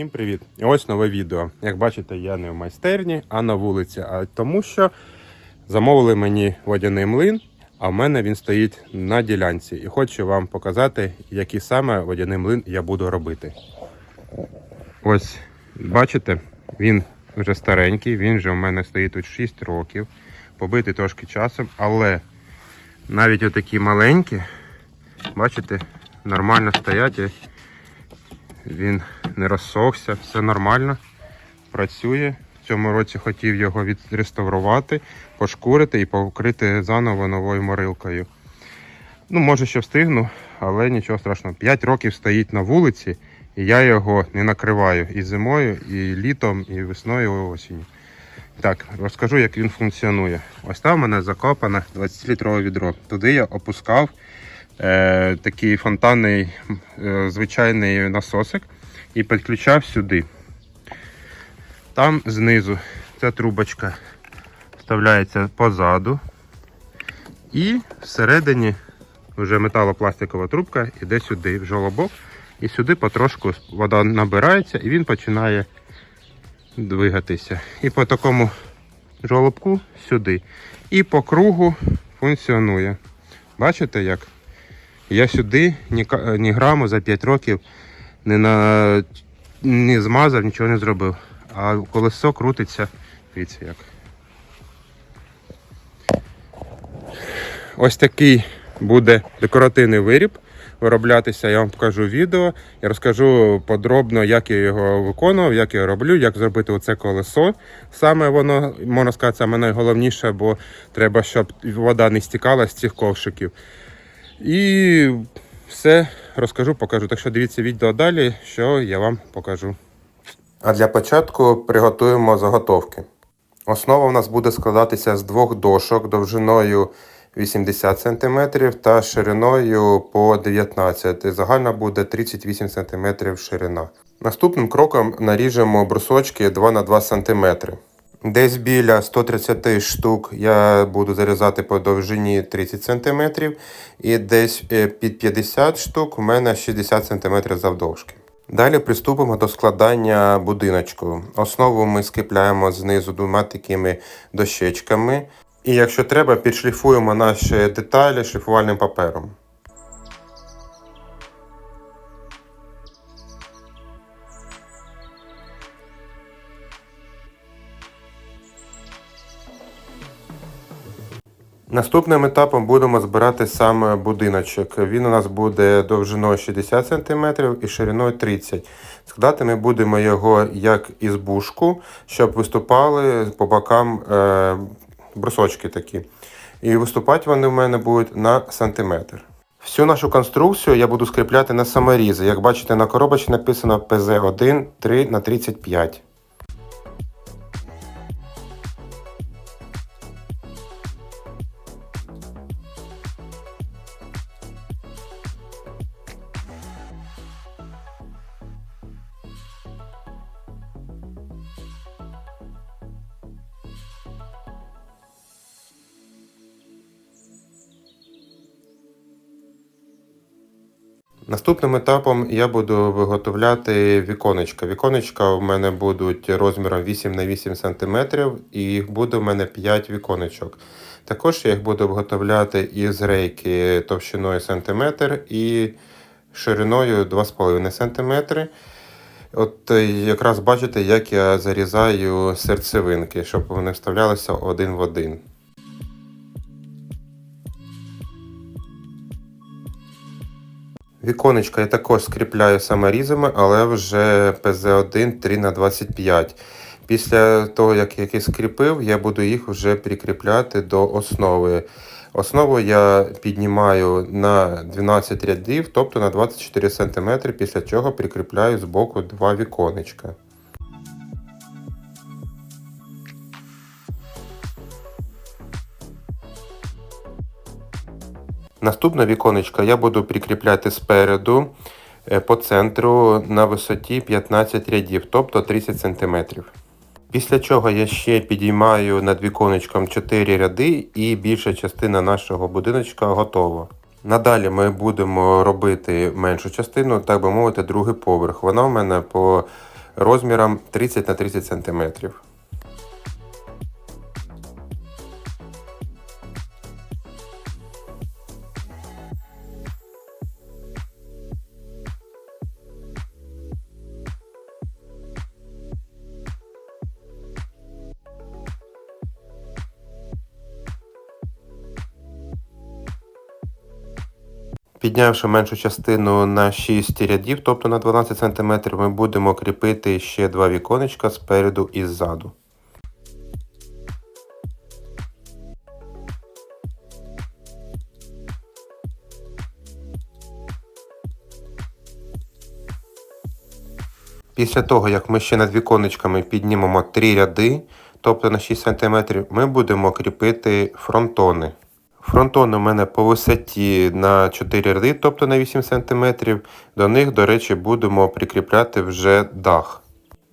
Всім привіт! І ось нове відео. Як бачите, я не в майстерні, а на вулиці. А тому що замовили мені водяний млин, а в мене він стоїть на ділянці. І хочу вам показати, який саме водяний млин я буду робити. Ось, бачите, він вже старенький, він вже в мене стоїть тут 6 років, побитий трошки часом, але навіть отакі маленькі, бачите, нормально стоять. Він не розсохся, все нормально, працює. В цьому році хотів його відреставрувати, пошкурити і покрити заново новою морилкою. Ну, може, ще встигну, але нічого страшного. 5 років стоїть на вулиці, і я його не накриваю і зимою, і літом, і весною, і осінню. Так, розкажу, як він функціонує. Ось там у мене закопане 20-літрове відро. Туди я опускав е, такий фонтанний е, звичайний насосик і підключав сюди. Там знизу ця трубочка вставляється позаду. І всередині вже металопластикова трубка йде сюди, в жолобок. І сюди потрошку вода набирається і він починає двигатися. І по такому жолобку сюди. І по кругу функціонує. Бачите як? Я сюди ні, ні граму за 5 років не, на, не змазав, нічого не зробив. А колесо крутиться, дивіться як. Ось такий буде декоративний виріб вироблятися. Я вам покажу відео. Я розкажу подробно, як я його виконував, як я роблю, як зробити оце колесо. Саме воно, можна сказати, саме найголовніше, бо треба, щоб вода не стікала з цих ковшиків. І все розкажу, покажу. Так що дивіться відео далі, що я вам покажу. А для початку приготуємо заготовки. Основа у нас буде складатися з двох дошок довжиною 80 см та шириною по 19 см. Загальна буде 38 см ширина. Наступним кроком наріжемо брусочки 2 на 2 см. Десь біля 130 штук я буду зарізати по довжині 30 см і десь е, під 50 штук у мене 60 см завдовжки. Далі приступимо до складання будиночку. Основу ми скріпляємо знизу двома такими дощечками. І якщо треба, підшліфуємо наші деталі шліфувальним папером. Наступним етапом будемо збирати саме будиночок. Він у нас буде довжиною 60 см і шириною 30 Складати ми будемо його як ізбушку, щоб виступали по бокам е, брусочки такі. І виступати вони в мене будуть на сантиметр. Всю нашу конструкцію я буду скріпляти на саморізи. Як бачите, на коробочці написано ПЗ1 3 на 35 Наступним етапом я буду виготовляти віконечка. Віконечка у мене будуть розміром 8 на 8 см і їх буде у мене 5 віконечок. Також я їх буду виготовляти із рейки товщиною сантиметр і шириною 2,5 см. От якраз бачите, як я зарізаю серцевинки, щоб вони вставлялися один в один. Віконечка я також скріпляю саморізами, але вже ПЗ1 3 на 25 Після того, як я скріпив, я буду їх вже прикріпляти до основи. Основу я піднімаю на 12 рядів, тобто на 24 см, після чого прикріпляю з боку два віконечка. Наступне віконечко я буду прикріпляти спереду е, по центру на висоті 15 рядів, тобто 30 см. Після чого я ще підіймаю над віконечком 4 ряди і більша частина нашого будиночка готова. Надалі ми будемо робити меншу частину, так би мовити, другий поверх. Вона в мене по розміром 30 на 30 см. Піднявши меншу частину на 6 рядів, тобто на 12 см, ми будемо кріпити ще два віконечка спереду і ззаду. Після того, як ми ще над віконечками піднімемо 3 ряди, тобто на 6 см, ми будемо кріпити фронтони. Фронтон у мене по висоті на 4 ряди, тобто на 8 см. До них, до речі, будемо прикріпляти вже дах.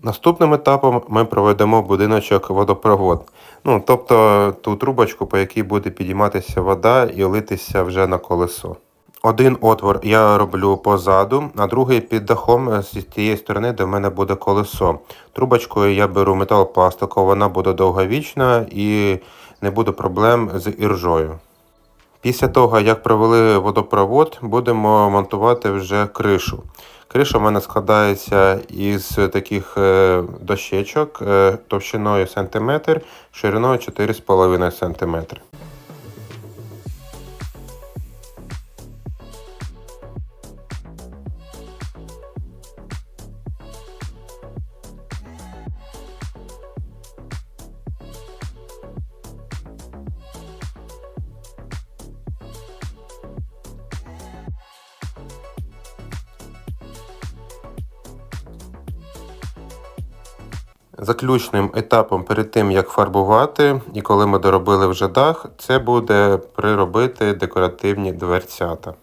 Наступним етапом ми проведемо будиночок водопровод. Ну, тобто ту трубочку, по якій буде підійматися вода і литися вже на колесо. Один отвор я роблю позаду, а другий під дахом з тієї сторони, де в мене буде колесо. Трубочкою я беру металопластикову, вона буде довговічна і не буде проблем з іржою. Після того, як провели водопровод, будемо монтувати вже кришу. Криша в мене складається із таких е, дощечок е, товщиною сантиметр, шириною 4,5 см. Заключним етапом перед тим, як фарбувати, і коли ми доробили вже дах, це буде приробити декоративні дверцята.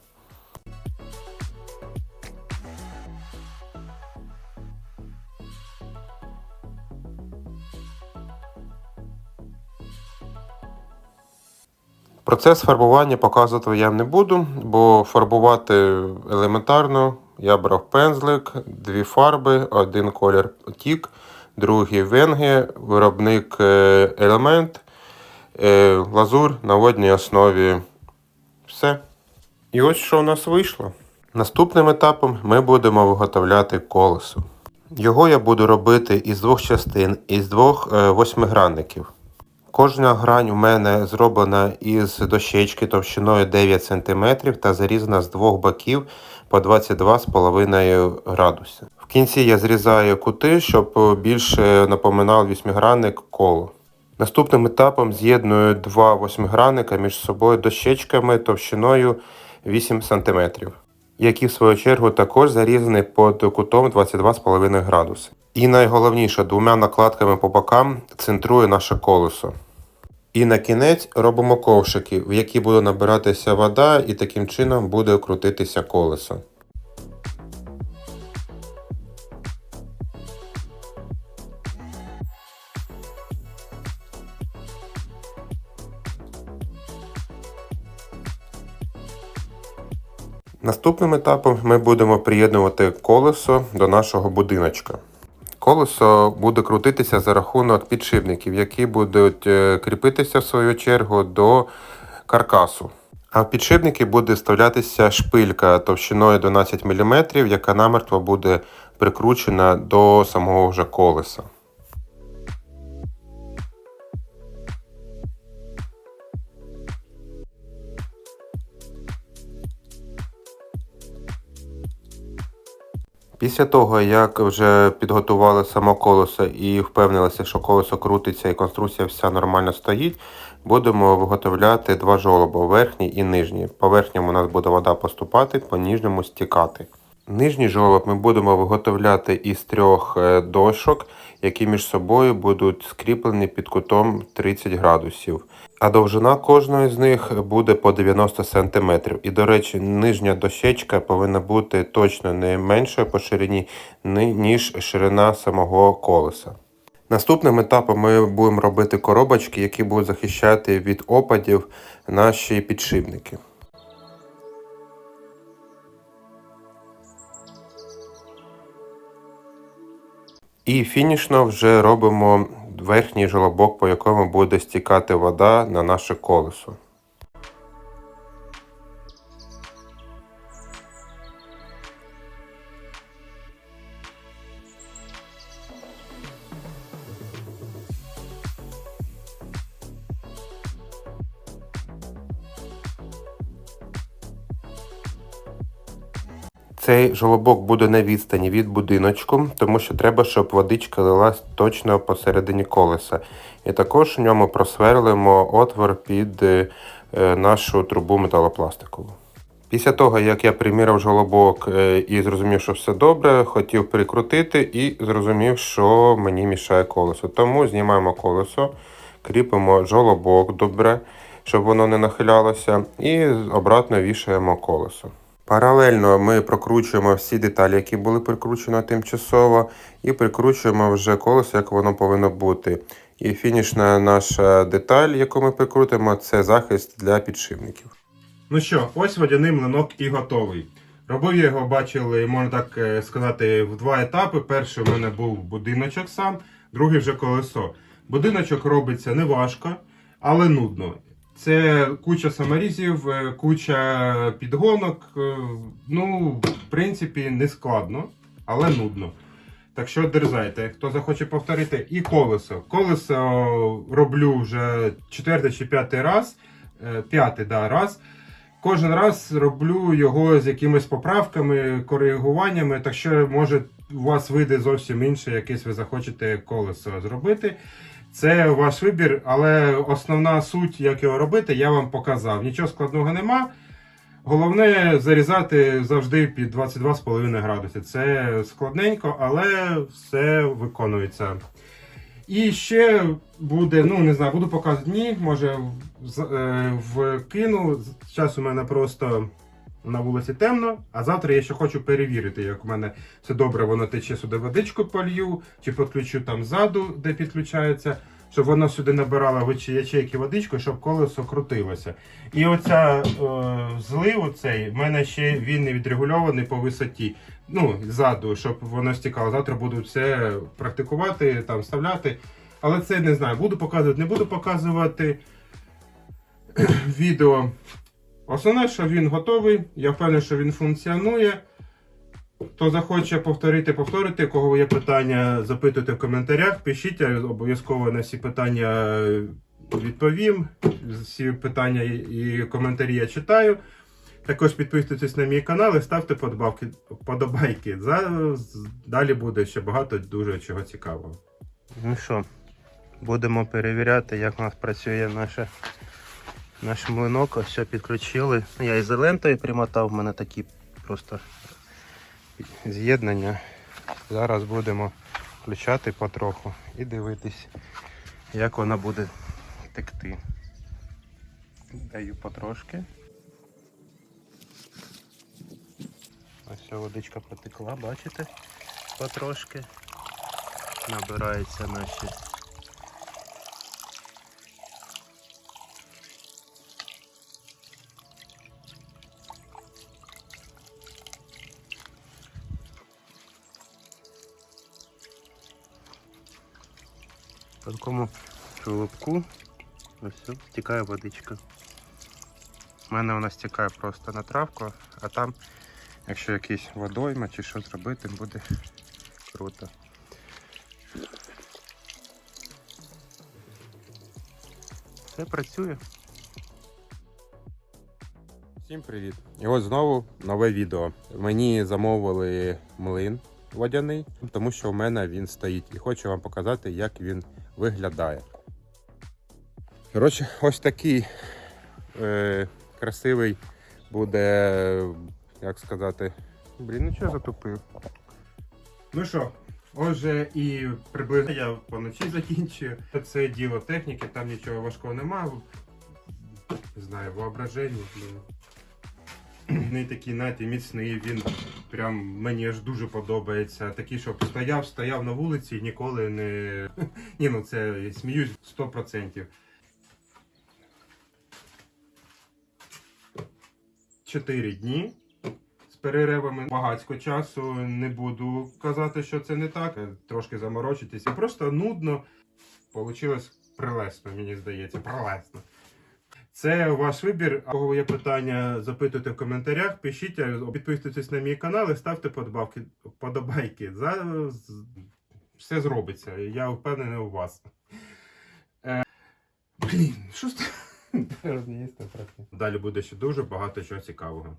Процес фарбування показувати я не буду, бо фарбувати елементарно. Я брав пензлик, дві фарби, один колір тік, другий венги, виробник е, елемент, е, лазур на водній основі. Все. І ось що у нас вийшло. Наступним етапом ми будемо виготовляти колесо. Його я буду робити із двох частин, із двох е, восьмигранників. Кожна грань у мене зроблена із дощечки товщиною 9 см та зарізана з двох боків по 22,5 градуси. В кінці я зрізаю кути, щоб більше напоминав вісьмигранник коло. Наступним етапом з'єдную два восьмигранника між собою дощечками товщиною 8 см, які в свою чергу також зарізані під кутом 22,5 градуси. І найголовніше двома накладками по бокам центрую наше колесо. І на кінець робимо ковшики, в які буде набиратися вода, і таким чином буде крутитися колесо. Наступним етапом ми будемо приєднувати колесо до нашого будиночка. Колесо буде крутитися за рахунок підшипників, які будуть е, кріпитися в свою чергу до каркасу. А в підшипники буде вставлятися шпилька товщиною 12 мм, яка намертво буде прикручена до самого вже колеса. Після того, як вже підготували само колесо і впевнилися, що колесо крутиться і конструкція вся нормально стоїть, будемо виготовляти два жолоба верхній і нижній. По верхньому у нас буде вода поступати, по нижньому стікати. Нижній жолоб ми будемо виготовляти із трьох е, дошок, які між собою будуть скріплені під кутом 30 градусів. А довжина кожної з них буде по 90 см. І, до речі, нижня дощечка повинна бути точно не меншою по ширині, ніж ширина самого колеса. Наступним етапом ми будемо робити коробочки, які будуть захищати від опадів наші підшипники. І фінішно вже робимо верхній жолобок, по якому буде стікати вода на наше колесо. Цей жолобок буде на відстані від будиночку, тому що треба, щоб водичка лилась точно посередині колеса. І також в ньому просверлимо отвор під е, нашу трубу металопластикову. Після того, як я приміряв жолобок е, і зрозумів, що все добре, хотів прикрутити і зрозумів, що мені мішає колесо. Тому знімаємо колесо, кріпимо жолобок добре, щоб воно не нахилялося, і обратно вішаємо колесо. Паралельно ми прокручуємо всі деталі, які були прикручені тимчасово, і прикручуємо вже колесо, як воно повинно бути. І фінішна наша деталь, яку ми прикрутимо, це захист для підшипників. Ну що, ось водяний млинок і готовий. Робив я його, бачили, можна так е, сказати, в два етапи. Перший у мене був будиночок сам, другий вже колесо. Будиночок робиться не важко, але нудно. Це куча саморізів, е, куча підгонок. е, Ну, в принципі, не складно, але нудно. Так що дерзайте, хто захоче повторити, і колесо. Колесо роблю вже четвертий чи п'ятий раз. Е, П'ятий да, раз. Кожен раз роблю його з якимись поправками, коригуваннями, так що може у вас вийде зовсім інше, якесь ви захочете колесо зробити. Це ваш вибір, але основна суть, як його робити, я вам показав. Нічого складного нема. Головне зарізати завжди під 22,5 градуси. Це складненько, але все виконується. І ще буде, ну не знаю, буду показувати дні, може е, вкину. Зараз у мене просто на вулиці темно, а завтра я ще хочу перевірити, як у мене все добре, воно тече сюди водичку полью, чи підключу там ззаду, де підключається, щоб воно сюди набирало ячейки водичку, щоб колесо крутилося. І оця е, злив оцей, в мене ще він не відрегульований по висоті. Ну, ззаду, щоб воно стікало. Завтра буду це практикувати, там вставляти. Але це не знаю, буду показувати, не буду показувати відео. Основне, що він готовий, я впевнений, що він функціонує. Хто захоче повторити, повторити, кого є питання, запитуйте в коментарях, пишіть, обов'язково на всі питання відповім. Всі питання і коментарі я читаю. Також підписуйтесь на мій канал і ставте подобайки. Далі буде ще багато дуже чого цікавого. Ну що, будемо перевіряти, як у нас працює наше, наш млинок. Все підключили. Я ізолентою примотав, в мене такі просто з'єднання. Зараз будемо включати потроху і дивитись, як вона буде текти. Даю потрошки. Ось водичка потекла, бачите? Потрошки. Набираються наші. По такому шелупку ось стікає водичка. У мене вона стікає просто на травку, а там Якщо якийсь водойма чи що зробити, буде круто. Все працює. Всім привіт! І ось знову нове відео. Мені замовили млин водяний, тому що в мене він стоїть. І хочу вам показати, як він виглядає. Коротше, ось такий е, красивий буде як сказати. Блін, ну чого затупив? Ну що, отже, і приблизно я поночі закінчую. Це діло техніки, там нічого важкого немає. Не знаю, воображення. Не такий, знаєте, міцний, він прям мені аж дуже подобається. Такий, щоб стояв, стояв на вулиці і ніколи не. Ні, ну це сміюсь 100%. Чотири дні з переривами багатько часу. Не буду казати, що це не так. Трошки заморочитися. Просто нудно. Получилось прелесно, мені здається. Прелесно. Це ваш вибір. А кого є питання, запитуйте в коментарях, пишіть, підписуйтесь на мій канал і ставте подобавки, подобайки. За... Все зробиться. Я впевнений у вас. Е... Блін, що це? Далі буде ще дуже багато чого цікавого.